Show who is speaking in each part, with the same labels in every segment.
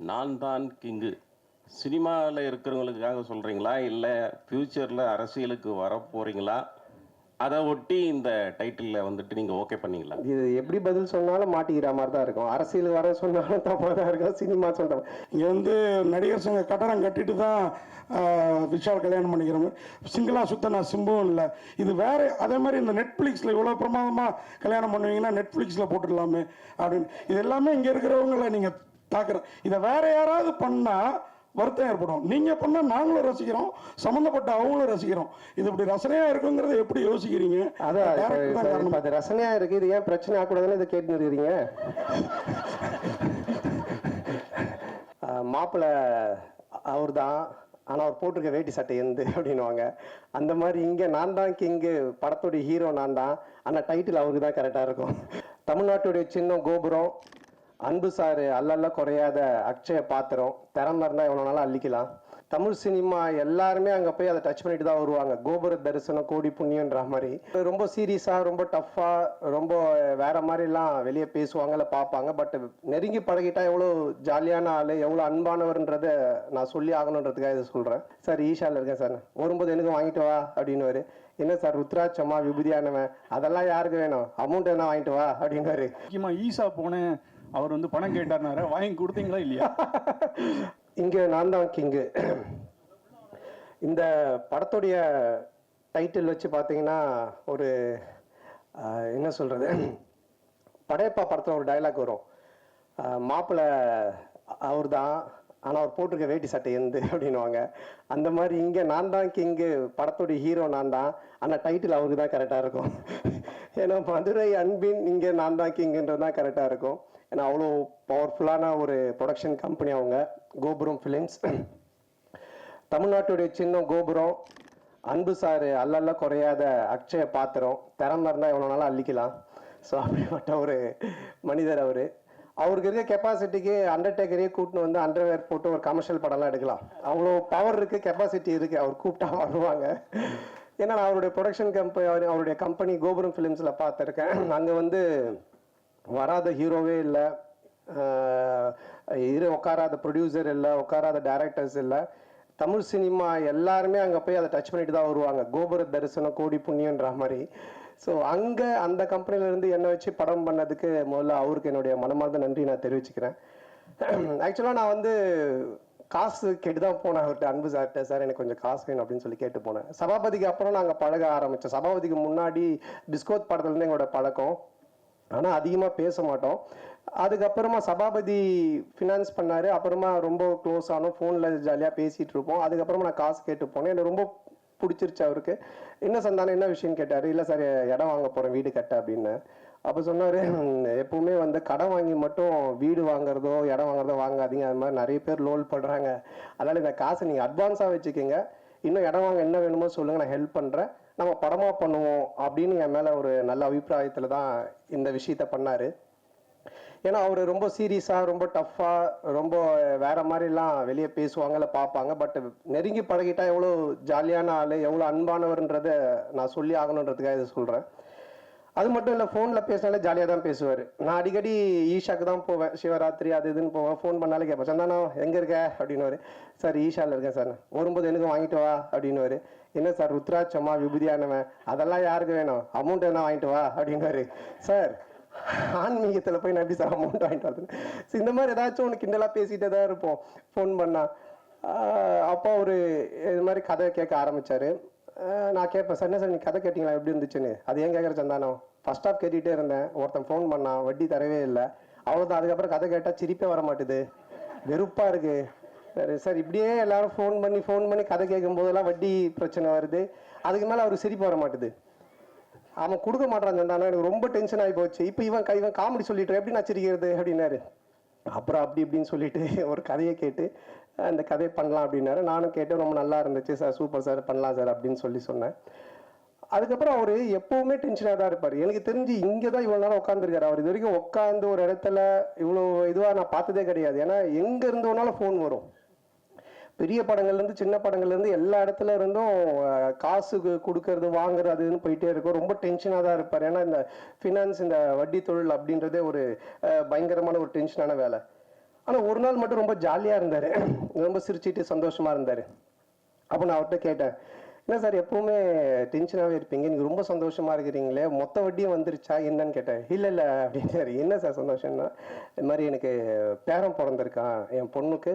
Speaker 1: நான் தான் கிங்கு. சினிமாவில் இருக்கிறவங்களுக்காக சொல்கிறீங்களா இல்லை ஃப்யூச்சரில் அரசியலுக்கு வர போகிறீங்களா அதை ஒட்டி இந்த டைட்டிலில் வந்துட்டு நீங்கள் ஓகே பண்ணீங்களா?
Speaker 2: இது எப்படி பதில் சொன்னாலும் மாட்டிக்கிற மாதிரி தான் இருக்கும். அரசியல் வர சொன்னாலும் தப்பாக தான் இருக்கும். சினிமா சொல்ற
Speaker 3: இங்கே வந்து நடிகர் சங்க கட்டடம் கட்டிட்டு தான் விஷால் கல்யாணம் பண்ணிக்கிறோம் சிங்கிளாக சுத்த நான் சிம்புவும் இல்லை. இது வேற அதே மாதிரி இந்த நெட்ஃப்ளிக்ஸில் இவ்வளோ பிரமாதமாக கல்யாணம் பண்ணுவீங்கன்னா நெட்ஃப்ளிக்ஸில் போட்டுடலாமே அப்படின்னு. இது எல்லாமே இங்கே இருக்கிறவங்கள நீங்கள் தாக்குற இதை வேற யாராவது பண்ணால் வருத்தம் ஏற்படும். நீங்கள் பண்ணால் நாங்களும் ரசிக்கிறோம் சம்மந்தப்பட்ட அவங்களும் ரசிக்கிறோம். இது இப்படி ரசனையாக இருக்குங்கிறத எப்படி யோசிக்கிறீங்க?
Speaker 2: அதான் அது ரசனையா இருக்கு இது ஏன் பிரச்சனை ஆகக்கூடாதுன்னு இதை கேட்டு இருக்கிறீங்க? மாப்பிள்ளை அவர் தான் ஆனால் அவர் போட்டிருக்க வேட்டி சட்டை எந்து அப்படின்னுவாங்க. அந்த மாதிரி இங்கே நான் தான் கிங்கு படத்துடைய ஹீரோ நான் தான். ஆனால் டைட்டில் அவருக்கு தான் கரெக்டாக இருக்கும். தமிழ்நாட்டுடைய சின்னம் கோபுரம் அன்பு சாரு அல்லல்ல குறையாத அக்ஷய பாத்திரம். திறமை இருந்தால் எவ்வளோ நாளும் அள்ளிக்கலாம். தமிழ் சினிமா எல்லாருமே அங்கே போய் அதை டச் பண்ணிட்டு தான் வருவாங்க. கோபுர தரிசனம் கோடி புண்ணியன்ற மாதிரி. ரொம்ப சீரியஸாக ரொம்ப டஃப்பாக ரொம்ப வேற மாதிரிலாம் வெளியே பேசுவாங்க இல்லை பார்ப்பாங்க. பட் நெருங்கி பழகிட்டா எவ்வளோ ஜாலியான ஆள் எவ்வளோ அன்பானவர்ன்றத நான் சொல்லி ஆகணுன்றதுக்காக இதை சொல்கிறேன் சார் ஈஷாவில் இருக்கேன் சார். வரும்போது எனக்கு வாங்கிட்டு வா அப்படின்னு என்ன சார் ருத்ராட்சமா விபூதியானவன்? அதெல்லாம் யாருக்கு வேணும்? அமௌண்ட் என்ன வாங்கிட்டு வா அப்படின்னு
Speaker 4: முக்கியமாக ஈஷா போனேன். அவர் வந்து பணம் கேட்டார்னாரு. வாங்கி கொடுத்தீங்களா இல்லையா?
Speaker 2: இங்கே நான் தான் கிங்கு. இந்த படத்துடைய டைட்டில் வச்சு பார்த்தீங்கன்னா ஒரு என்ன சொல்கிறது படையப்பா படத்தில் ஒரு டைலாக் வரும். மாப்பிள்ளை அவர் தான் ஆனால் அவர் போட்டிருக்க வேட்டி சட்டை எந்து அப்படின்னுவாங்க. அந்த மாதிரி இங்கே நான் தான் கிங்கு படத்துடைய ஹீரோ நான் தான். ஆனால் டைட்டில் அவருக்கு தான் கரெக்டாக இருக்கும். ஏன்னா மதுரை அன்பின் இங்கே நான் தான் கிங்குன்றது தான் கரெக்டாக இருக்கும். ஏன்னா அவ்வளோ பவர்ஃபுல்லான ஒரு ப்ரொடக்ஷன் கம்பெனி அவங்க கோபுரம் ஃபிலிம்ஸ் தமிழ்நாட்டுடைய சின்னம் கோபுரம் அன்பு சாரு அல்லல்ல குறையாத அக்ஷய பாத்திரம். திறமை இருந்தால் எவ்வளோ நாளும் அள்ளிக்கலாம். ஸோ அப்படிப்பட்ட ஒரு மனிதர் அவர். அவருக்கு இருக்க கெப்பாசிட்டிக்கு அண்டர்டேக்கரையே கூட்டின்னு வந்து அண்டர்வேர் போட்டு ஒரு கமர்ஷியல் படம்லாம் எடுக்கலாம். அவ்வளோ பவர் இருக்குது கெப்பாசிட்டி இருக்குது அவர் கூப்பிட்டா வருவாங்க. ஏன்னா நான் அவருடைய ப்ரொடக்ஷன் கம்பெனி அவருடைய கம்பெனி கோபுரம் ஃபிலிம்ஸில் பார்த்துருக்கேன். அங்கே வந்து வராத ஹீரோவே இல்லை. இரு உட்காராத ப்ரொடியூசர் இல்லை உட்காராத டைரக்டர்ஸ் இல்லை. தமிழ் சினிமா எல்லாருமே அங்கே போய் அதை டச் பண்ணிட்டு தான் வருவாங்க. கோபுர தரிசனம் கோடி புண்ணியன்ற மாதிரி. ஸோ அங்கே அந்த கம்பெனிலேருந்து என்னை வச்சு படம் பண்ணதுக்கு முதல்ல அவருக்கு என்னுடைய மனமார்ந்த நன்றி நான் தெரிவிச்சுக்கிறேன். ஆக்சுவலாக நான் வந்து காசு கேட்டு தான் போனேன். அவர்கிட்ட அன்பு சார்கிட்ட சார் எனக்கு கொஞ்சம் காசு வேணும் அப்படின்னு சொல்லி கேட்டு போனேன். சபாபதிக்கு அப்புறம் நாங்கள் பழக ஆரம்பித்தோம் சபாபதிக்கு முன்னாடி டிஸ்கோத் படத்துலேருந்து எங்களோட பழக்கம். ஆனால் அதிகமாக பேச மாட்டோம். அதுக்கப்புறமா சபாபதி ஃபினான்ஸ் பண்ணார். அப்புறமா ரொம்ப க்ளோஸ் ஆனோம். ஃபோனில் ஜாலியாக பேசிகிட்டு இருப்போம். அதுக்கப்புறமா நான் காசு கேட்டு போனேன். எனக்கு ரொம்ப பிடிச்சிருச்சு அவருக்கு. என்ன சந்தானம் என்ன விஷயம்னு கேட்டார். இல்லை சார் இடம் வாங்க போகிறேன் வீடு கட்ட அப்படின்னு. அப்போ சொன்னார் எப்பவுமே வந்து கடன் வாங்கி மட்டும் வீடு வாங்குறதோ இடம் வாங்குறதோ வாங்காதீங்க. அது மாதிரி நிறைய பேர் லோல் பண்ணுறாங்க அதனால் இந்த காசை நீங்கள் அட்வான்ஸாக வச்சுக்கோங்க. இன்னும் இடம் வாங்க என்ன வேணுமோ சொல்லுங்கள் நான் ஹெல்ப் பண்ணுறேன் நம்ம படமாக பண்ணுவோம் அப்படின்னு என் மேலே ஒரு நல்ல அபிப்பிராயத்தில் தான் இந்த விஷயத்த பண்ணார். ஏன்னா அவர் ரொம்ப சீரியஸாக ரொம்ப டஃப்பாக ரொம்ப வேற மாதிரிலாம் வெளியே பேசுவாங்க இல்லை பார்ப்பாங்க. பட் நெருங்கி பழகிட்டா எவ்வளோ ஜாலியான ஆள் எவ்வளோ அன்பானவர்ன்றதை நான் சொல்லி ஆகணுன்றதுக்காக இதை சொல்கிறேன் அது மட்டும் இல்லை ஃபோனில் பேசினாலே ஜாலியாக தான் பேசுவார். நான் அடிக்கடி ஈஷாக்கு தான் போவேன். சிவராத்திரி அது இதுன்னு போவேன். ஃபோன் பண்ணாலே கேட்பேன். சந்தானம் எங்கே இருக்க? அப்படின்னு சார் ஈஷாவில் இருக்கேன் சார். வரும்போது எனக்கு வாங்கிட்டு வா அப்படின்னு என்ன சார் ருத்ராட்சமா விபூதியானவன்? அதெல்லாம் யாருக்கு வேணும்? அமௌண்ட் என்ன வாங்கிட்டு வா அப்படின்னாரு. சார் ஆன்மீகத்தில் போய் நான் எப்படி சார் அமௌண்ட் வாங்கிட்டு வரது? இந்த மாதிரி ஏதாச்சும் ஒன்று கிண்டலாக பேசிகிட்டே தான் இருப்போம். ஃபோன் பண்ணால் அப்போ ஒரு இது மாதிரி கதை கேட்க ஆரம்பித்தார் நான் கேட்பேன் சார் என்ன சார் நீ கதை கேட்டிங்களா? எப்படி இருந்துச்சுன்னு? அது ஏன் கேட்குற சந்தானம்? ஃபர்ஸ்ட் ஆஃப் கேட்டுகிட்டே இருந்தேன். ஒருத்தன் ஃபோன் பண்ணான் வட்டி தரவே இல்லை. அவ்வளோதான் அதுக்கப்புறம் கதை கேட்டால் சிரிப்பே வர மாட்டுது வெறுப்பாக இருக்குது சரி சார். இப்படியே எல்லாரும் ஃபோன் பண்ணி ஃபோன் பண்ணி கதை கேட்கும் போதெல்லாம் வட்டி பிரச்சனை வருது. அதுக்கு மேலே அவர் சிரிப்பு வர மாட்டுது. அவன் கொடுக்க மாட்டான்னு சந்தானம் எனக்கு ரொம்ப டென்ஷன் ஆகி போச்சு. இப்போ இவன் க- இவன் காமெடி சொல்லிட்டு எப்படி நான் சிரிக்கிறது? அப்படின்னாரு. அப்புறம் அப்படி இப்படின்னு சொல்லிட்டு ஒரு கதையை கேட்டு அந்த கதையை பண்ணலாம் அப்படின்னாரு. நானும் கேட்டு ரொம்ப நல்லா இருந்துச்சு சார். Super sir. பண்ணலாம் சார் அப்படின்னு சொல்லி சொன்னேன். அதுக்கப்புறம் அவர் எப்பவுமே டென்ஷனாக தான் இருப்பார். எனக்கு தெரிஞ்சு இங்கே தான் இவ்வளோ நேரம் உட்காந்துருக்காரு அவர் இது வரைக்கும் உட்காந்து ஒரு இடத்துல இவ்வளோ இதுவாக நான் பார்த்ததே கிடையாது. ஏன்னா எங்கே இருந்தோனாலும் ஃபோன் வரும். பெரிய படங்கள்ல இருந்து சின்ன படங்கள்ல இருந்து எல்லா இடத்துல இருந்தும் காசு கொடுக்கறது வாங்குறது அது போயிட்டே இருக்கும். ரொம்ப டென்ஷனாக தான் இருப்பார். ஏன்னா இந்த ஃபினான்ஸ் இந்த வட்டி தொழில் அப்படின்றதே ஒரு பயங்கரமான ஒரு டென்ஷனான வேலை. ஆனால் ஒரு நாள் மட்டும் ரொம்ப ஜாலியாக இருந்தார். ரொம்ப சிரிச்சிட்டு சந்தோஷமாக இருந்தார். அப்போ நான் அவர்கிட்ட கேட்டேன் என்ன சார் எப்பவுமே டென்ஷனாகவே இருப்பீங்க? நீங்கள் ரொம்ப சந்தோஷமாக இருக்கிறீங்களே? மொத்த வட்டியும் வந்துருச்சா? என்னன்னு கேட்டேன். இல்லை இல்லை. அப்படின்னாரு. என்ன சார் சந்தோஷம்னா இது மாதிரி எனக்கு பேரன் பிறந்திருக்கான். என் பொண்ணுக்கு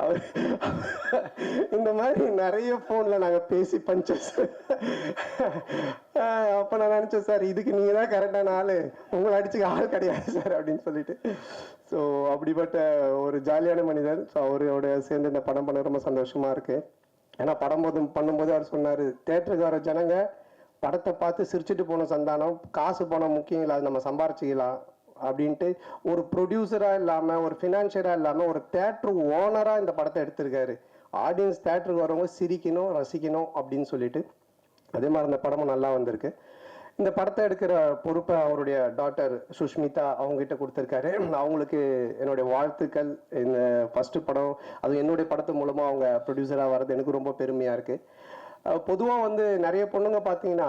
Speaker 2: அவர் இந்த மாதிரி நிறைய ஃபோனில் நாங்க பேசி பண்ணோம் சார் அப்போ நான் நினைச்சேன் சார் இதுக்கு நீங்க தான் கரெக்டான ஆளு. உங்களை அடிச்சுக்க ஆள் கிடையாது சார் அப்படின்னு சொல்லிட்டு. ஸோ அப்படிப்பட்ட ஒரு ஜாலியான மனிதர். ஸோ அவரோட சேர்ந்து இந்த படம் பண்ண ரொம்ப சந்தோஷமா இருக்கு. ஏன்னா படம் போது பண்ணும்போது அவர் சொன்னாரு தேட்டருக்கு வர ஜனங்க படத்தை பார்த்து சிரிச்சுட்டு போன சந்தானம் காசு பணம் முக்கியம் இல்லை அது நம்ம சம்பாரிச்சிக்கலாம். அப்படின்ட்டு ஒரு ப்ரொடியூசராக இல்லாமல் ஒரு ஃபினான்ஷியராக இல்லாமல் ஒரு தேட்ரு ஓனராக இந்த படத்தை எடுத்திருக்காரு. ஆடியன்ஸ் தேட்டருக்கு வரவங்க சிரிக்கணும் ரசிக்கணும் அப்படின்னு சொல்லிட்டு. அதே மாதிரி இந்த படமும் நல்லா வந்திருக்கு. இந்த படத்தை எடுக்கிற பொறுப்பை அவருடைய டாக்டர் சுஷ்மிதா அவங்ககிட்ட கொடுத்துருக்காரு. அவங்களுக்கு என்னுடைய வாழ்த்துக்கள். இந்த ஃபஸ்ட்டு படம் அது என்னுடைய படத்து மூலமாக அவங்க ப்ரொடியூசராக வர்றது எனக்கு ரொம்ப பெருமையாக இருக்குது பொதுவாக வந்து நிறைய பொண்ணுங்க பார்த்தீங்கன்னா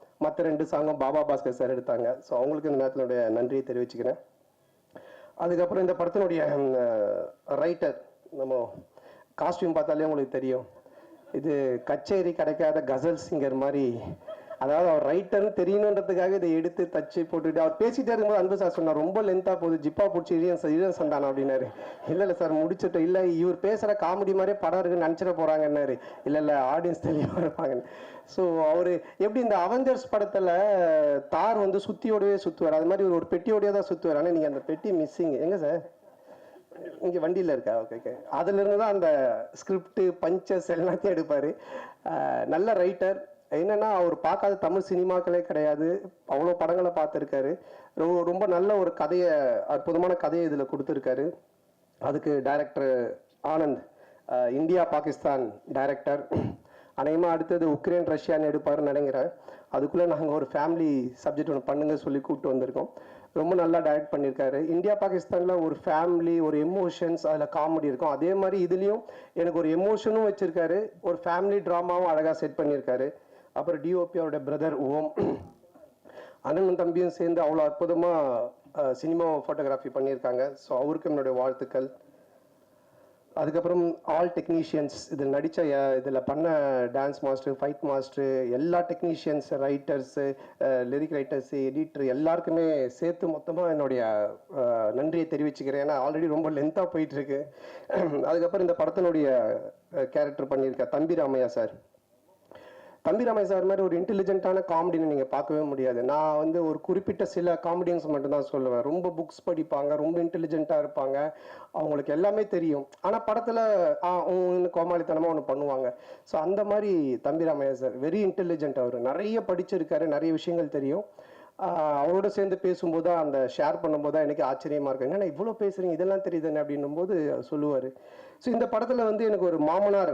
Speaker 2: மற்ற ரெண்டு சாங்கும் பாபா பாஸ்கர் சார் எடுத்தாங்க. ஸோ அவங்களுக்கு இந்த நேரத்தினுடைய நன்றியை தெரிவிச்சுக்கிறேன். அதுக்கப்புறம் இந்த படத்தினுடைய ரைட்டர் நம்ம காஸ்டியூம் பார்த்தாலே உங்களுக்கு தெரியும். இது கச்சேரி கிடைக்காத கசல் சிங்கர் மாதிரி அதாவது அவர் ரைட்டர்னு தெரியணுன்றதுக்காக இதை எடுத்து தச்சு போட்டுட்டு அவர் பேசிட்டே இருக்கும்போது அன்பு சார் சொன்னார் ரொம்ப லென்த்தாக போகுது ஜிப்பா பிடிச்சி இழியன் இழியன் சந்தானம் அப்படின்னாரு. இல்லை இல்லை சார் முடிச்சுட்டு இல்லை இவர் பேசுகிற காமெடி மாதிரியே படம் இருக்குன்னு நினச்சிட போகிறாங்கன்னாரு இல்லை இல்லை ஆடியன்ஸ் தெளிவாக இருப்பாங்கன்னு. ஸோ அவர் எப்படி இந்த அவெஞ்சர்ஸ் படத்தில் தார் வந்து சுத்தியோடவே சுற்றுவார் அது மாதிரி ஒரு பெட்டியோடவே தான் சுற்றுவார் ஆனால் நீங்கள் அந்த பெட்டி மிஸ்ஸிங் எங்கே சார் இங்கே வண்டியில் இருக்கா? ஓகே ஓகே அதுலேருந்து தான் அந்த ஸ்கிரிப்டு பஞ்சஸ் எல்லாத்தையும் எடுப்பார். நல்ல ரைட்டர் என்னன்னா அவர் பார்க்காத தமிழ் சினிமாக்களே கிடையாது. அவ்வளோ படங்களை பார்த்துருக்காரு. ரொம்ப ரொம்ப நல்ல ஒரு கதையை அற்புதமான கதையை இதில் கொடுத்துருக்காரு. அதுக்கு director Anand India Pakistan director அநேகமாக அடுத்தது உக்ரைன் ரஷ்யான்னு எடுப்பாருன்னு நினைக்கிறேன். அதுக்குள்ளே நாங்கள் ஒரு ஃபேமிலி சப்ஜெக்ட் ஒன்று பண்ணுங்க சொல்லி கூப்பிட்டு வந்திருக்கோம். ரொம்ப நல்லா டைரக்ட் பண்ணியிருக்காரு. இந்தியா பாகிஸ்தானில் ஒரு ஃபேமிலி ஒரு எமோஷன்ஸ் அதில் காமெடி இருக்கும். அதே மாதிரி இதுலேயும் எனக்கு ஒரு எமோஷனும் வச்சுருக்காரு. ஒரு ஃபேமிலி ட்ராமாவும் அழகாக செட் பண்ணியிருக்காரு. அப்புறம் டிஓபி அவருடைய பிரதர் ஓம். அண்ணனும் தம்பியும் சேர்ந்து அவ்வளோ அற்புதமாக சினிமா ஃபோட்டோகிராஃபி பண்ணியிருக்காங்க. ஸோ அவருக்கும் என்னுடைய வாழ்த்துக்கள். அதுக்கப்புறம் ஆல் டெக்னீஷியன்ஸ் இதில் நடித்த இதில் பண்ண டான்ஸ் மாஸ்டர் ஃபைட் மாஸ்டரு எல்லா technicians writers lyric writers editor எல்லாருக்குமே சேர்த்து மொத்தமாக என்னுடைய நன்றியை தெரிவிச்சுக்கிறேன். ஏன்னா ஆல்ரெடி ரொம்ப லென்த்தாக போயிட்டுருக்கு அதுக்கப்புறம் இந்த படத்தினுடைய கேரக்டர் பண்ணியிருக்க தம்பி ராமையா சார். தம்பி ரமேஷ் சார் மாதிரி ஒரு இன்டெலிஜென்ட்டான காமெடின்னு நீங்கள் பார்க்கவே முடியாது. நான் வந்து ஒரு குறிப்பிட்ட சில காமெடியன்ஸ் மட்டும்தான் சொல்லுவேன். ரொம்ப புக்ஸ் படிப்பாங்க ரொம்ப இன்டெலிஜென்ட்டாக இருப்பாங்க. அவங்களுக்கு எல்லாமே தெரியும். ஆனால் படத்தில் கோமாளித்தனமாக ஒன்று பண்ணுவாங்க. ஸோ அந்த மாதிரி தம்பி ராமையா சார் வெரி இன்டெலிஜென்ட் அவர். நிறைய படிச்சிருக்காரு நிறைய விஷயங்கள் தெரியும். அவரோட சேர்ந்து பேசும்போது அந்த ஷேர் பண்ணும்போது தான் எனக்கு ஆச்சரியமா இருக்கு ஏன்னா இவ்வளோ பேசுகிறீங்க இதெல்லாம் தெரியுதுன்னு அப்படின்னும் போது சொல்லுவார். ஸோ இந்த படத்தில் வந்து எனக்கு ஒரு மாமனார்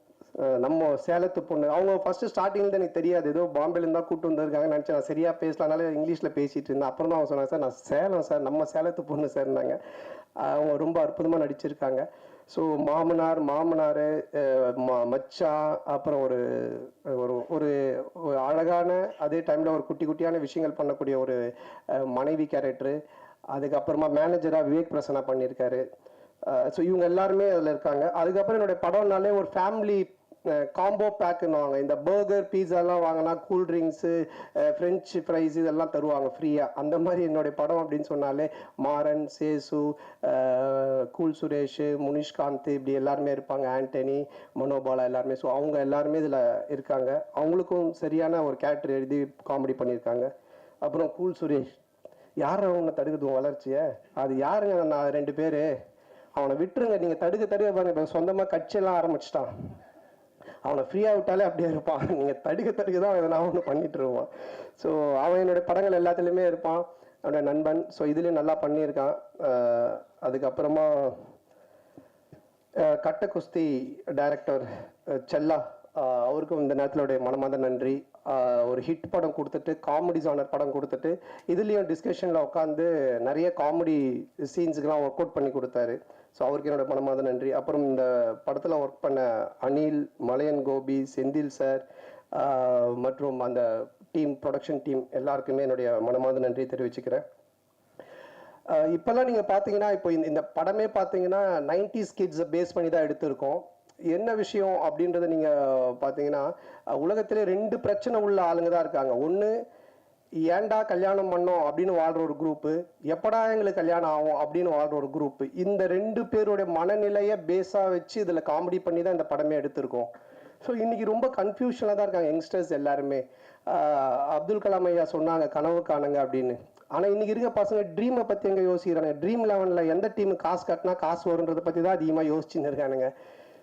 Speaker 2: நம்ம சேலத்து பொண்ணு. அவங்க ஃபர்ஸ்ட் ஸ்டார்டிங்ல எனக்கு தெரியாது. ஏதோ பாம்பேல இருந்தா கூட்டு வந்திருக்காங்க நினைச்சேன். நான் சரியா பேசலனால இங்கிலீஷ்ல பேசிட்டு இருந்தேன். அப்புறம் தான் அவங்க சொன்னாங்க சார் நான் சேலம் சார். நம்ம சேலத்து பொண்ணு சார்னாங்க அவங்க ரொம்ப அற்புதமாக நடிச்சிருக்காங்க. ஸோ மாமனார் மாமனார் மச்சான் அப்புறம் ஒரு ஒரு ஒரு ஒரு அழகான அதே டைமில் ஒரு குட்டி குட்டியான விஷயங்கள் பண்ணக்கூடிய ஒரு மனைவி கேரக்டரு அதுக்கப்புறமா மேனேஜராக விவேக் பிரசன்னா பண்ணியிருக்காரு. ஸோ இவங்க எல்லாருமே அதில் இருக்காங்க. அதுக்கப்புறம் என்னுடைய படம்னாலே ஒரு ஃபேமிலி காம்போ பேக்குன்னு இந்த பர்கர் பீஸாலாம் வாங்கினா கூல் ட்ரிங்க்ஸு ஃப்ரெஞ்சு ஃப்ரைஸ் இதெல்லாம் தருவாங்க ஃப்ரீயாக அந்த மாதிரி என்னுடைய படம் அப்படின்னு சொன்னாலே மாறன் சேசு கூல் சுரேஷ் முனிஷ்காந்த் இப்படி எல்லாருமே இருப்பாங்க. ஆண்டனி மனோபாலா எல்லாருமே. ஸோ அவங்க எல்லாருமே இதில் இருக்காங்க. அவங்களுக்கும் சரியான ஒரு கேரக்டர் எழுதி காமெடி பண்ணியிருக்காங்க. அப்புறம் கூல் சுரேஷ். யார் அவனை தடுக்குது உன் வளர்ச்சியை? அது யாருங்க? நான் ரெண்டு பேர். அவனை விட்டுருங்க. நீங்கள் தடுக்க தடுக்க பாருங்க. இப்போ சொந்தமாக கட்சியெல்லாம் ஆரம்பிச்சிட்டான். அவனை ஃப்ரீயாக விட்டாலே அப்படியே இருப்பான். நீங்கள் தடுக்க தடுக்க தான் எதனா ஒன்று பண்ணிட்டு இருப்பான். ஸோ அவன் என்னுடைய படங்கள் எல்லாத்துலேயுமே இருப்பான். அவனோட நண்பன். ஸோ இதுலேயும் நல்லா பண்ணியிருக்கான். அதுக்கப்புறமா கட்ட குஸ்தி டைரக்டர் செல்லா அவருக்கும் இந்த நேரத்திலுடைய மனமாத நன்றி. ஒரு ஹிட் படம் கொடுத்துட்டு காமெடி ஜானர் படம் கொடுத்துட்டு இதுலேயும் டிஸ்கஷனில் உட்காந்து நிறைய காமெடி சீன்ஸுக்கெலாம் ஒர்க் அவுட் பண்ணி கொடுத்தாரு. ஸோ அவருக்கு என்னோட மனமாத நன்றி. அப்புறம் இந்த படத்தில் ஒர்க் பண்ண அனில் மலையன் கோபி செந்தில் சார் மற்றும் அந்த டீம் ப்ரொடக்ஷன் டீம் எல்லாருக்குமே என்னுடைய மனமாத நன்றி தெரிவிச்சுக்கிறேன். இப்போல்லாம் நீங்கள் பார்த்தீங்கன்னா இப்போ இந்த இந்த படமே பார்த்தீங்கன்னா நைன்டிஸ் கிட்ஸை பேஸ் பண்ணி தான் எடுத்திருக்கோம். என்ன விஷயம் அப்படின்றத நீங்கள் பார்த்தீங்கன்னா உலகத்திலே ரெண்டு பிரச்சனை உள்ள ஆளுங்க தான் இருக்காங்க. ஒன்று ஏன்டா கல்யாணம் பண்ணோம் அப்படின்னு வாழ்கிற ஒரு குரூப்பு எப்படா எங்களுக்கு கல்யாணம் ஆகும் அப்படின்னு வாழ்கிற ஒரு குரூப்பு இந்த ரெண்டு பேருடைய மனநிலையை பேஸாக வச்சு இதில் காமெடி பண்ணி தான் இந்த படமே எடுத்திருக்கோம். ஸோ இன்றைக்கி ரொம்ப கன்ஃபியூஷனாக தான் இருக்காங்க யங்ஸ்டர்ஸ் எல்லாருமே. அப்துல் கலாம் ஐயா சொன்னாங்க கனவு காணுங்க அப்படின்னு. ஆனால் இன்றைக்கி இருக்க பசங்க ட்ரீமை பற்றி எங்கே யோசிக்கிறாங்க ட்ரீம் லெவனில் எந்த டீம் காசு கட்டினா காசு வருன்றதை பற்றி தான் அதிகமாக யோசிச்சுன்னு இருக்கானுங்க.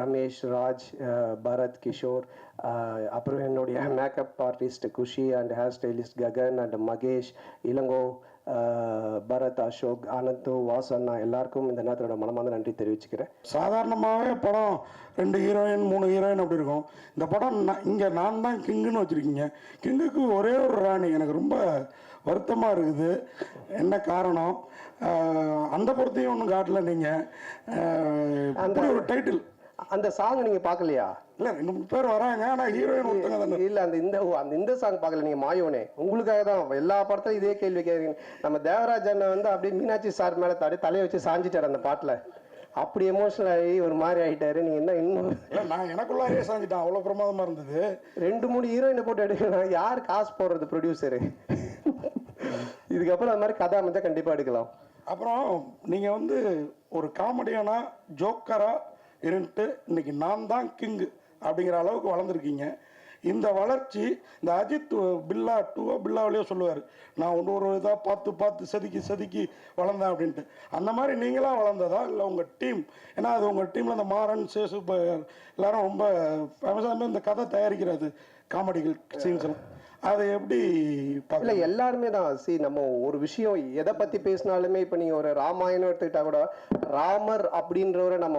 Speaker 2: ரமேஷ் ராஜ் பரத் கிஷோர் அப்புறம் என்னுடைய makeup artist Kushi and hair stylist Gagan and Mahesh Ilango Bharath Ashok Anand வாசண்ணா எல்லாருக்கும் இந்த நேரத்தோட மனமார்ந்த நன்றி தெரிவிச்சுக்கிறேன்.
Speaker 3: சாதாரணமாகவே படம் ரெண்டு ஹீரோயின் மூணு ஹீரோயின் அப்படி இருக்கும். இந்த படம் இங்கே நான் தான் கிங்குன்னு வச்சுருக்கீங்க. கிங்குக்கு ஒரே ஒரு ராணி. எனக்கு ரொம்ப வருத்தமாக இருக்குது. என்ன காரணம்? அந்த படத்தையும் ஒன்றும் காட்டல நீங்கள் அப்படி ஒரு டைட்டில்
Speaker 2: அந்த சாங் நீங்க பார்க்கலையா?
Speaker 3: இல்லை ரெண்டு மூணு பேர் வராங்க. ஆனால் ஹீரோயின் ஒருத்தங்க
Speaker 2: இல்ல அந்த இந்த அந்த இந்த சாங் பார்க்கல நீங்க மாயோனே. உங்களுக்காக தான் எல்லா படத்துலயும் இதே கேள்வி கேட்குறீங்க நம்ம தேவராஜ் அண்ணன் வந்து அப்படியே மீனாட்சி சார் மேல அப்படியே தலையை வச்சு சாஞ்சிட்டாரு அந்த பாட்டுல. அப்படி எமோஷனல் ஆகி ஒரு மாதிரி ஆயிட்டாரு. நீங்க என்ன இன்னும்?
Speaker 3: இல்லை நான் எனக்குள்ளாரே சாஞ்சிட்டேன். அவ்வளோ பிரமாதமாக இருந்தது.
Speaker 2: ரெண்டு மூணு ஹீரோயினை போட்டு எடுக்கலாம் யார் காசு போடுறது ப்ரொடியூசரு இதுக்கப்புறம் அந்த மாதிரி கதை அமைஞ்சா கண்டிப்பாக எடுக்கலாம்.
Speaker 3: அப்புறம் நீங்கள் வந்து ஒரு காமெடியானா ஜோக்கராக இருந்துட்டு இன்னைக்கு நான் தான் கிங்கு அப்படிங்கிற அளவுக்கு வளர்ந்துருக்கீங்க. இந்த வளர்ச்சி இந்த அஜித் பில்லா டூவோ பில்லாவிலேயோ சொல்லுவார் நான் ஒன்று ஒரு இதாக பார்த்து பார்த்து செதுக்கி செதுக்கி வளர்ந்தேன் அப்படின்ட்டு. அந்த மாதிரி நீங்களாக வளர்ந்ததா? இல்லை உங்கள் டீம் ஏன்னா அது உங்கள் டீமில் இந்த மாறன் சேசு எல்லோரும் எல்லாரும் ரொம்ப ஃபேமஸாக இந்த கதை தயாரிக்கிறது காமெடிகள் சீன்ஸ் அதை எப்படி
Speaker 2: இல்ல எல்லாருமே தான். சி நம்ம ஒரு விஷயம் எதை பத்தி பேசினாலுமே இப்ப நீங்க ஒரு ராமாயணம் எடுத்துக்கிட்டா கூட ராமர் அப்படின்றவரை நம்ம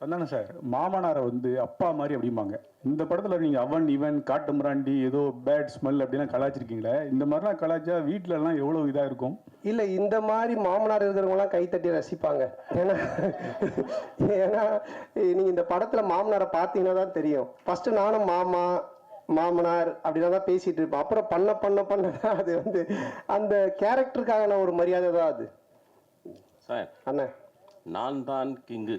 Speaker 4: சந்தானம் சார்? மாமனாரை வந்து அப்பா மாதிரி அப்படிம்பாங்க. இந்த படத்துல நீங்க அவன் இவன் காட்டு மிராண்டி ஏதோ பேட் ஸ்மெல் அப்படிலாம் கலாச்சிருக்கீங்களே இந்த மாதிரிலாம் கலாச்சா வீட்ல எல்லாம் எவ்வளவு இதா இருக்கும்?
Speaker 2: இல்ல இந்த மாதிரி மாமனார் இருக்கிறவங்க எல்லாம் கைத்தட்டி ரசிப்பாங்க. ஏன்னா ஏன்னா நீங்க இந்த படத்துல மாமனாரை பார்த்தீங்கன்னா தான் தெரியும். ஃபர்ஸ்ட் நானும் மாமா மாமனார் அப்படின்னா தான் பேசிட்டு இருப்பேன் அப்புறம் பண்ண பண்ண பண்ண அது வந்து அந்த கேரக்டருக்கான ஒரு மரியாதை தான் அது.
Speaker 1: சார்
Speaker 2: அண்ணன்
Speaker 1: நான் தான் கிங்கு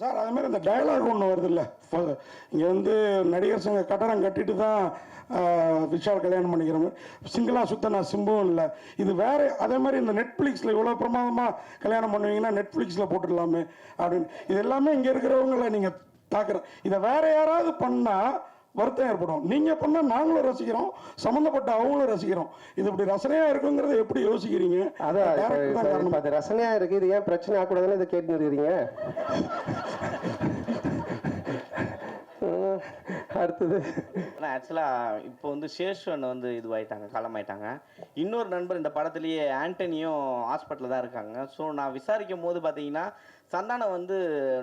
Speaker 3: சார் அது மாதிரி இந்த டயலாக் ஒன்று வருது இல்லை இங்கே வந்து நடிகர் சங்க கட்டடம் கட்டிட்டு தான் விஷால் கல்யாணம் பண்ணிக்கிற மாதிரி. சிங்கிளாக சுத்த நான் சிம்பும் இல்லை. இது வேறு அதே மாதிரி இந்த நெட்ஃப்ளிக்ஸில் இவ்வளோ பிரமாதமாக கல்யாணம் பண்ணுவீங்கன்னா நெட்ஃப்ளிக்ஸில் போட்டுடலாமே அப்படின்னு. இது எல்லாமே இங்கே இருக்கிறவங்கள நீங்கள் தாக்குற இதை வேறு யாராவது பண்ணால் வருத்தம் ஏற்படும். நீங்கள் பண்ணால் நாங்களும் ரசிக்கிறோம் சம்மந்தப்பட்ட அவங்களும் ரசிக்கிறோம். இது இப்படி ரசனையாக இருக்குங்கிறத எப்படி யோசிக்கிறீங்க?
Speaker 2: அதான் அது ரசனையா இருக்கு இது ஏன் பிரச்சனை ஆகக்கூடாதுன்னு இதை கேட்டு இருக்கிறீங்க? அடுத்தது.
Speaker 5: ஆனால் ஆக்சுவலாக இப்போ வந்து சேஷ்வன் வந்து இதுவாயிட்டாங்க காலமாயிட்டாங்க. இன்னொரு நண்பர் இந்த படத்துலேயே ஆண்டனியும் ஹாஸ்பிட்டலில் தான் இருக்காங்க. ஸோ நான் விசாரிக்கும் போது பார்த்தீங்கன்னா சந்தானம் வந்து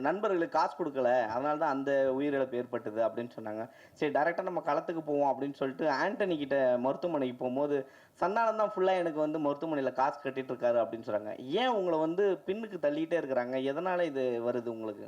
Speaker 5: நண்பர்களுக்கு காசு கொடுக்கல. அதனால தான் அந்த உயிரிழப்பு ஏற்பட்டது அப்படின்னு சொன்னாங்க. சரி டேரெக்டாக நம்ம களத்துக்கு போவோம் அப்படின்னு சொல்லிட்டு ஆண்டனி கிட்ட மருத்துவமனைக்கு போகும்போது சந்தானம் தான் ஃபுல்லாக எனக்கு வந்து மருத்துவமனையில் காசு கட்டிட்டு இருக்காரு அப்படின்னு சொல்கிறாங்க ஏன் உங்களை வந்து பின்னுக்கு தள்ளிகிட்டே இருக்கிறாங்க? எதனால் இது வருது உங்களுக்கு?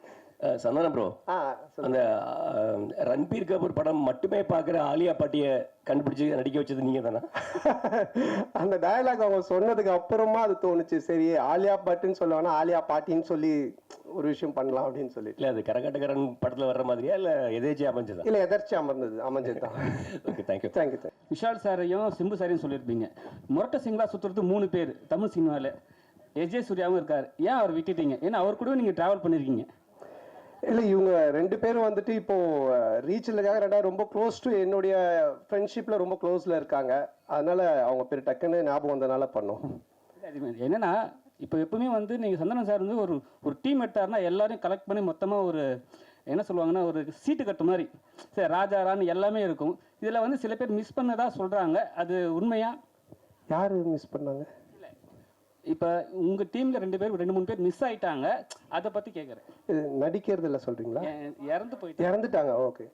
Speaker 6: அஹ் சந்தானம் ப்ரோ
Speaker 2: ஆ சொல்லு.
Speaker 6: அந்த ரன்பீர் கபூர் படம் மட்டுமே பார்க்குற ஆலியா பாட்டியை கண்டுபிடிச்சு நடிக்க வச்சது நீங்க தானே?
Speaker 2: அந்த டயலாக் அவங்க சொன்னதுக்கு அப்புறமா அது தோணுச்சு. சரி ஆலியா பாட்டுன்னு சொல்ல வேணா ஆலியா பாட்டின்னு சொல்லி ஒரு விஷயம் பண்ணலாம் அப்படின்னு சொல்லிட்டு.
Speaker 6: இல்ல அது கரகாட்டக்காரன் படத்துல வர்ற மாதிரியா? இல்ல எதேச்சியா அமைஞ்சதா?
Speaker 2: இல்ல எதர்ச்சி அமர்ந்தது அமைஞ்சது தான்.
Speaker 6: Okay thank you
Speaker 2: thank you thank
Speaker 7: Vishal சாரையும் Simbu சாரையும் சொல்லியிருப்பீங்க. முரட்ட சிங்களா சுற்றுறது மூணு பேர் தமிழ் சினிமாவில் எஸ்ஜே சூர்யாவும் இருக்கார். ஏன் அவர் விட்டுட்டீங்க? ஏன்னா அவர் கூட நீங்கள் ட்ராவல் பண்ணியிருக்கீங்க
Speaker 2: இல்லை இவங்க ரெண்டு பேரும் வந்துட்டு இப்போ ரீச்சில் இருக்காங்க ரெண்டாவது ரொம்ப க்ளோஸ் டு என்னுடைய ஃப்ரெண்ட்ஷிப்பில் ரொம்ப க்ளோஸில் இருக்காங்க. அதனால அவங்க பேர் டக்குன்னு ஞாபகம் வந்ததுனால பண்ணோம்.
Speaker 7: என்னன்னா இப்போ எப்பவுமே வந்து நீங்கள் சந்தனம் சார் வந்து ஒரு ஒரு டீம் எடுத்தாருன்னா எல்லாரையும் கலெக்ட் பண்ணி மொத்தமாக ஒரு என்ன சொல்லுவாங்கன்னா ஒரு சீட்டு கட்டு மாதிரி. சரி ராஜா ராணி எல்லாமே இருக்கும். இதில் வந்து சில பேர் மிஸ் பண்ணதா சொல்கிறாங்க அது உண்மையா?
Speaker 2: யார் மிஸ் பண்ணாங்க?
Speaker 7: இப்போ உங்கள் டீமில் ரெண்டு பேர் ரெண்டு மூணு பேர் மிஸ் ஆயிட்டாங்க. அதை பற்றி கேட்குறேன்
Speaker 2: நடிக்கிறது இல்லை சொல்கிறீங்களா
Speaker 7: இறந்து போயிட்டு
Speaker 2: இறந்துட்டாங்க ஓகே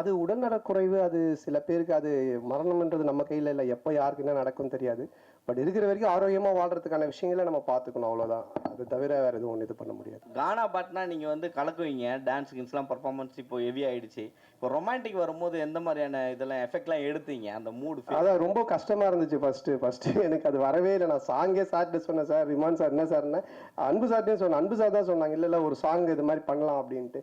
Speaker 2: அது உடல்நலக்குறைவு அது சில பேருக்கு அது மரணம்ன்றது நம்ம கையில் இல்லை. எப்போ யாருக்கு என்ன நடக்கும் தெரியாது. பட் இருக்கிற வரைக்கும் ஆரோக்கியமாக வாழ்றதுக்கான விஷயங்களை நம்ம பார்த்துக்கணும் அவ்வளோதான் அது தவிர வேறு எதுவும் ஒன்று இது பண்ண முடியாது.
Speaker 5: கானா பாட்டுனா நீங்கள் வந்து கலக்குவீங்க டான்ஸ் கின்ஸ்லாம் பர்ஃபார்மன்ஸ் இப்போ ஹெவி ஆயிடுச்சு. இப்போ ரொமான்டிக் வரும்போது எந்த மாதிரியான இதெல்லாம் எஃபெக்ட்லாம் எடுத்தீங்க? அந்த மூடு
Speaker 2: அதான் ரொம்ப கஷ்டமா இருந்துச்சு ஃபர்ஸ்ட் ஃபர்ஸ்ட் எனக்கு அது வரவே இல்லை. நான் சாங்கே சார்ட்டு சொன்னேன் சார் ரிமான் சார் என்ன சார்னு அன்பு சார்ட்டையும் சொன்னேன் அன்பு சார் தான் சொன்னாங்க இல்லை இல்லை ஒரு சாங் இது மாதிரி பண்ணலாம் அப்படின்ட்டு.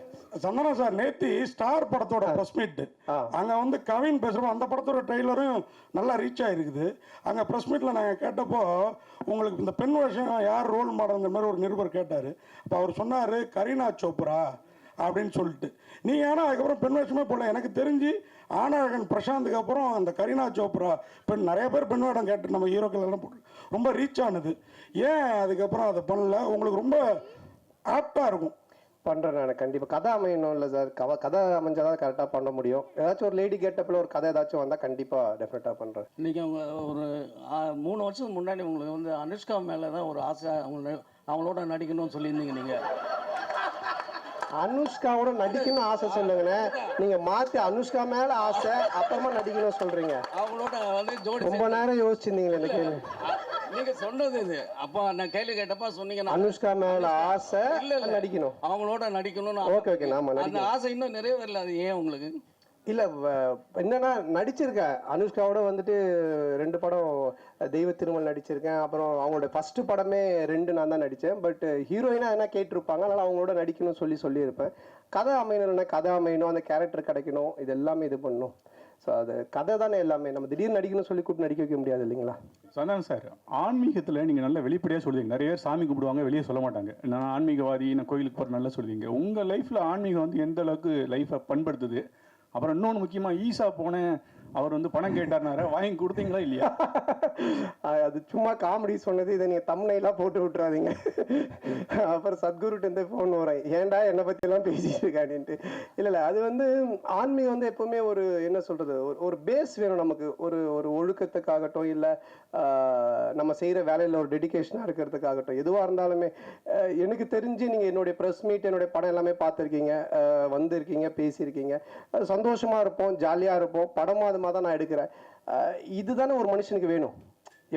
Speaker 3: சந்தனா சார் நேத்தி ஸ்டார் படத்தோட ப்ரெஸ் மீட். அங்க வந்து கவின் பேசுறோம் அந்த படத்தோட ட்ரெய்லரும் நல்லா ரீச் ஆயிருக்குது. அங்க ப்ரெஸ் மீட்ல நாங்க கேட்டப்போ உங்களுக்கு இந்த பெண் வருஷம் யார் ரோல் மாடல்ங்கிற மாதிரி ஒரு நிருபர் கேட்டாரு. அப்போ அவர் சொன்னாரு கரீனா சோப்ரா அப்படின்னு சொல்லிட்டு. நீங்க ஏன்னா அதுக்கப்புறம் பெண் வேஷமே போடல. எனக்கு தெரிஞ்சு ஆனழகன் பிரசாந்துக்கு அப்புறம் அந்த கரீனா சோப்ரா பெண் நிறைய பேர் பெண் வேடம் கேட்டு நம்ம ஹீரோக்கள் எல்லாம் போட்டு ரொம்ப ரீச் ஆனது. ஏன் அதுக்கப்புறம் அதை பண்ணல? உங்களுக்கு ரொம்ப ஆப்டா இருக்கும்.
Speaker 2: பண்ணுறேன் நான் கண்டிப்பாக கதை அமையணும் இல்லை சார். கவ கதை அமைஞ்சாதான் கரெக்டாக பண்ண முடியும். ஏதாச்சும் ஒரு லேடி கேட்டப்பில் ஒரு கதை ஏதாச்சும் வந்தால் கண்டிப்பாக டெஃபினட்டாக பண்ணுறேன்
Speaker 8: அவங்க ஒரு மூணு வருஷத்துக்கு முன்னாடி உங்களுக்கு வந்து அனுஷ்கா மேலே தான் ஒரு ஆசை அவங்க அவங்களோட நடிக்கணும்னு சொல்லியிருந்தீங்க நீங்கள்
Speaker 2: அனுஷ்காவோட நடிக்கணும்னு ஆசை சொல்லுங்கண்ணே நீங்கள் மாற்றி அனுஷ்கா மேலே ஆசை அப்புறமா நடிக்கணும்னு சொல்கிறீங்க
Speaker 8: அவங்களோட வந்து ஜோடி
Speaker 2: ரொம்ப நேரம் யோசிச்சிருந்தீங்களே இந்த கேள்வி
Speaker 8: நீங்கள் சொன்னது இது. அப்போ நான் கேள்வி கேட்டப்ப சொன்னீங்க
Speaker 2: அனுஷ்கா மேலே ஆசை
Speaker 8: இல்ல, இல்ல.
Speaker 2: நடிக்கணும்.
Speaker 8: அவங்களோட நடிக்கணும்னு
Speaker 2: ஓகே ஓகே நாம
Speaker 8: அந்த ஆசை இன்னும் நிறைவேறல அது ஏன் உங்களுக்கு?
Speaker 2: இல்லை என்னன்னா நடிச்சிருக்கேன் அனுஷ்காவோட வந்துட்டு ரெண்டு படம் தெய்வ திருமல் நடிச்சிருக்கேன். அப்புறம் அவங்களோட ஃபர்ஸ்ட் படமே ரெண்டு நான் தான் நடித்தேன் பட் ஹீரோயினாக என்ன கேட்டிருப்பாங்க. அதனால் அவங்களோட நடிக்கணும்னு சொல்லி சொல்லியிருப்பேன். கதை அமையணும்னா கதை அமையணும். அந்த கேரக்டர் கிடைக்கணும். இது எல்லாமே இது பண்ணணும். ஸோ அது கதை தானே எல்லாமே. நம்ம திடீர்னு நடிக்கணும் சொல்லி கூப்பிட்டு நடிக்க வைக்க முடியாது இல்லைங்களா?
Speaker 4: சொன்னாங்க சார். ஆன்மீகத்தில் நீங்கள் நல்ல வெளிப்படையாக சொல்லுவீங்க. நிறைய பேர் சாமி கும்பிடுவாங்க வெளியே சொல்ல மாட்டாங்க. நான் ஆன்மீகவாதி நான் கோயிலுக்கு போகிற நல்லா சொல்லுவீங்க. உங்கள் லைஃப்பில் ஆன்மீகம் வந்து எந்த அளவுக்கு லைஃப்பை பண்படுத்துது? அப்புறம் இன்னொன்று முக்கியமாக ஈஸா போனேன் அவர் வந்து பணம் கேட்டார்னாரு. வாங்கி கொடுத்தீங்களா இல்லையா?
Speaker 2: அது சும்மா காமெடி சொன்னது இதை நீங்கள் தம்னைலாம் போட்டு விட்றாதீங்க அப்புறம் சத்குருட்டு ஃபோன் வரேன் ஏன்டா என்னை பற்றிலாம் பேசிட்டு இருக்காடின்ட்டு இல்லை இல்லை அது வந்து ஆன்மீகம் வந்து எப்பவுமே ஒரு என்ன சொல்கிறது ஒரு ஒரு பேஸ் வேணும் நமக்கு. ஒரு ஒரு ஒழுக்கத்துக்காகட்டும் இல்லை நம்ம செய்கிற வேலையில் ஒரு டெடிகேஷனாக இருக்கிறதுக்காகட்டும். எதுவாக இருந்தாலுமே எனக்கு தெரிஞ்சு நீங்கள் என்னுடைய ப்ரெஸ் மீட் என்னுடைய படம் எல்லாமே பார்த்துருக்கீங்க. வந்திருக்கீங்க பேசியிருக்கீங்க. அது சந்தோஷமாக இருப்போம் ஜாலியாக இருப்போம். படமும் அது தான் நான் எடுக்கிறேன். இதுதானே ஒரு மனுஷனுக்கு வேணும்.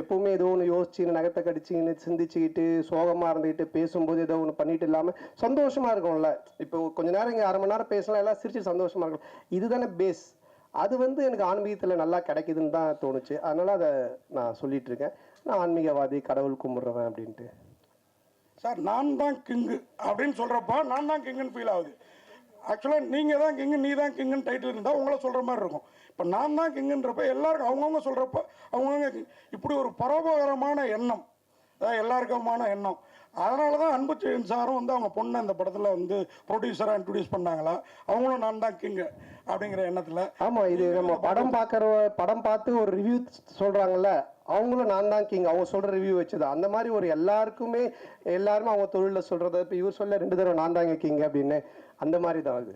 Speaker 2: எப்பவுமே ஏதோ ஒன்று யோசிச்சுன்னு நகத்தை கடிச்சிங்கன்னு சிந்திச்சுக்கிட்டு சோகமாக இருந்துக்கிட்டு பேசும்போது ஏதோ ஒன்று பண்ணிட்டு இல்லாமல் சந்தோஷமாக இருக்கும்ல. இப்போ கொஞ்ச நேரம் இங்கே அரை மணி நேரம் பேசலாம் எல்லாம் சிரிச்சு சந்தோஷமாக இருக்கும். இதுதானே பேஸ் அது வந்து எனக்கு ஆன்மீகத்தில் நல்லா கிடைக்குதுன்னு தான் தோணுச்சு. அதனால அதை நான் சொல்லிட்டு இருக்கேன். நான் ஆன்மீகவாதி கடவுள் கும்பிட்றவன் அப்படின்ட்டு.
Speaker 3: சார் நான் தான் கிங்கு அப்படின்னு சொல்கிறப்ப நான் தான் கிங்குன்னு ஃபீல் ஆகுது. ஆக்சுவலாக நீங்கள் தான் கிங்கு நீ தான் கிங்குன்னு டைட்டில் இருந்தால் உங்களை சொல்கிற மாதிரி இருக்கும். இப்போ நான் தான் கிங்குன்றப்ப எல்லாருக்கும் அவங்கவுங்க சொல்கிறப்ப அவங்கவுங்க. இப்படி ஒரு பரோபகரமான எண்ணம். அதான் எல்லாருக்குமான எண்ணம். அதனால தான் அன்பு செழியன் சாரும் வந்து அவங்க பொண்ணை அந்த படத்தில் வந்து ப்ரொடியூசராக இன்ட்ரடியூஸ் பண்ணாங்களா? அவங்களும் நான் தான் கிங்கு அப்படிங்கிற எண்ணத்தில்.
Speaker 2: ஆமாம் இது நம்ம படம் பார்க்குற படம் பார்த்து ஒரு ரிவ்யூ சொல்கிறாங்கல்ல அவங்களும் நான் தான் கிங் அவங்க சொல்கிற ரிவ்யூ வச்சது அந்த மாதிரி ஒரு எல்லாருக்குமே எல்லாருமே அவங்க தொழிலில் சொல்கிறத இப்போ இவர் சொல்ல ரெண்டு தடவை நான் தாங்க கிங் அப்படின்னு. அந்த மாதிரி தான் அது.